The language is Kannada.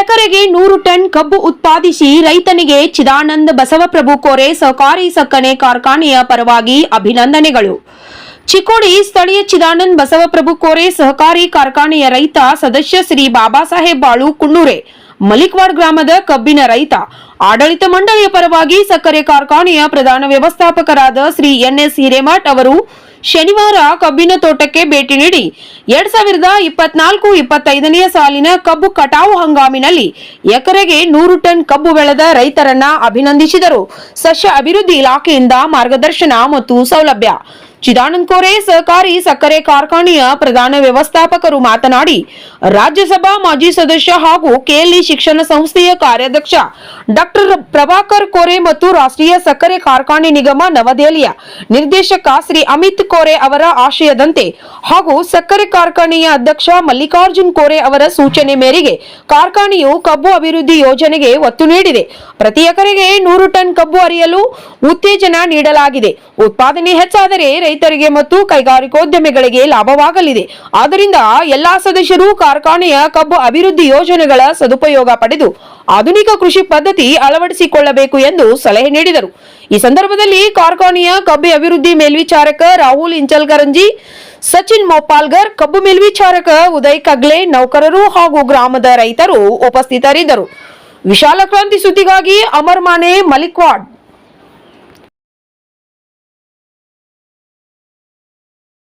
ಎಕರೆಗೆ ನೂರು ಟನ್ ಕಬ್ಬು ಉತ್ಪಾದಿಸಿ ರೈತನಿಗೆ ಚಿದಾನಂದ ಬಸವಪ್ರಭು ಕೋರೆ ಸಹಕಾರಿ ಸಕ್ಕನೆ ಕಾರ್ಖಾನೆಯ ಪರವಾಗಿ ಅಭಿನಂದನೆಗಳು. ಚಿಕ್ಕೋಡಿ ಸ್ಥಳೀಯ ಚಿದಾನಂದ ಬಸವಪ್ರಭು ಕೋರೆ ಸಹಕಾರಿ ಕಾರ್ಖಾನೆಯ ರೈತ ಸದಸ್ಯ ಶ್ರೀ ಬಾಬಾ ಸಾಹೇಬ್ ಬಾಳು ಕುಣ್ಣೂರೆ. ಮಲಿಕ್ವಾಡ್ ಗ್ರಾಮದ ಕಬ್ಬಿನ ರೈತ. ಆಡಳಿತ ಮಂಡಳಿಯ ಪರವಾಗಿ ಸಕ್ಕರೆ ಕಾರ್ಖಾನೆಯ ಪ್ರಧಾನ ವ್ಯವಸ್ಥಾಪಕರಾದ ಶ್ರೀ ಎನ್ಎಸ್ ಹಿರೇಮಠ್ ಅವರು ಶನಿವಾರ ಕಬ್ಬಿನ ತೋಟಕ್ಕೆ ಭೇಟಿ ನೀಡಿ, ಎರಡ್ ಸಾವಿರದ ಇಪ್ಪತ್ನಾಲ್ಕು ಇಪ್ಪತ್ತೈದನೆಯ ಸಾಲಿನ ಕಬ್ಬು ಕಟಾವು ಹಂಗಾಮಿನಲ್ಲಿ ಎಕರೆಗೆ ನೂರು ಟನ್ ಕಬ್ಬು ಬೆಳೆದ ರೈತರನ್ನ ಅಭಿನಂದಿಸಿದರು. ಸಸ್ಯ ಅಭಿವೃದ್ಧಿ ಇಲಾಖೆಯಿಂದ ಮಾರ್ಗದರ್ಶನ ಮತ್ತು ಸೌಲಭ್ಯ. ಚಿದಾನಂದ್ ಕೋರೆ ಸಹಕಾರಿ ಸಕ್ಕರೆ ಕಾರ್ಖಾನೆಯ ಪ್ರಧಾನ ವ್ಯವಸ್ಥಾಪಕರು ಮಾತನಾಡಿ, ರಾಜ್ಯಸಭಾ ಮಾಜಿ ಸದಸ್ಯ ಹಾಗೂ ಕೆಎಲ್ಇ ಶಿಕ್ಷಣ ಸಂಸ್ಥೆಯ ಕಾರ್ಯಾಧ್ಯಕ್ಷ ಡಾಕ್ಟರ್ ಪ್ರಭಾಕರ್ ಕೋರೆ ಮತ್ತು ರಾಷ್ಟ್ರೀಯ ಸಕ್ಕರೆ ಕಾರ್ಖಾನೆ ನಿಗಮ ನವದೆಹಲಿಯ ನಿರ್ದೇಶಕ ಶ್ರೀ ಅಮಿತ್ ಕೋರೆ ಅವರ ಆಶಯದಂತೆ ಹಾಗೂ ಸಕ್ಕರೆ ಕಾರ್ಖಾನೆಯ ಅಧ್ಯಕ್ಷ ಮಲ್ಲಿಕಾರ್ಜುನ್ ಕೋರೆ ಅವರ ಸೂಚನೆ ಮೇರೆಗೆ ಕಾರ್ಖಾನೆಯು ಕಬ್ಬು ಅಭಿವೃದ್ಧಿ ಯೋಜನೆಗೆ ಒತ್ತು ನೀಡಿದೆ. ಪ್ರತಿ ಎಕರೆಗೆ ನೂರು ಟನ್ ಕಬ್ಬು ಅರಿಯಲು ಉತ್ತೇಜನ ನೀಡಲಾಗಿದೆ. ಉತ್ಪಾದನೆ ಹೆಚ್ಚಾದರೆ ರೈತರಿಗೆ ಮತ್ತು ಕೈಗಾರಿಕೋದ್ಯಮಿಗಳಿಗೆ ಲಾಭವಾಗಲಿದೆ. ಆದ್ದರಿಂದ ಎಲ್ಲಾ ಸದಸ್ಯರು ಕಾರ್ಖಾನೆಯ ಕಬ್ಬು ಅಭಿವೃದ್ಧಿ ಯೋಜನೆಗಳ ಸದುಪಯೋಗ ಪಡೆದು ಆಧುನಿಕ ಕೃಷಿ ಪದ್ಧತಿ ಅಳವಡಿಸಿಕೊಳ್ಳಬೇಕು ಎಂದು ಸಲಹೆ ನೀಡಿದರು. ಈ ಸಂದರ್ಭದಲ್ಲಿ ಕಾರ್ಖಾನೆಯ ಕಬ್ಬು ಅಭಿವೃದ್ಧಿ ಮೇಲ್ವಿಚಾರಕ ರಾಹುಲ್ ಇಂಚಲ್ಕರಂಜಿ, ಸಚಿನ್ ಮೋಪಾಲ್ಗರ್, ಕಬ್ಬು ಮೇಲ್ವಿಚಾರಕ ಉದಯ್ ಕಗ್ಲೆ, ನೌಕರರು ಹಾಗೂ ಗ್ರಾಮದ ರೈತರು ಉಪಸ್ಥಿತರಿದ್ದರು. ವಿಶಾಲ ಕ್ರಾಂತಿ ಸುದ್ದಿಗಾಗಿ ಅಮರ್ ಮಾನೆ ಮಲಿಕ್ವಾಡ್.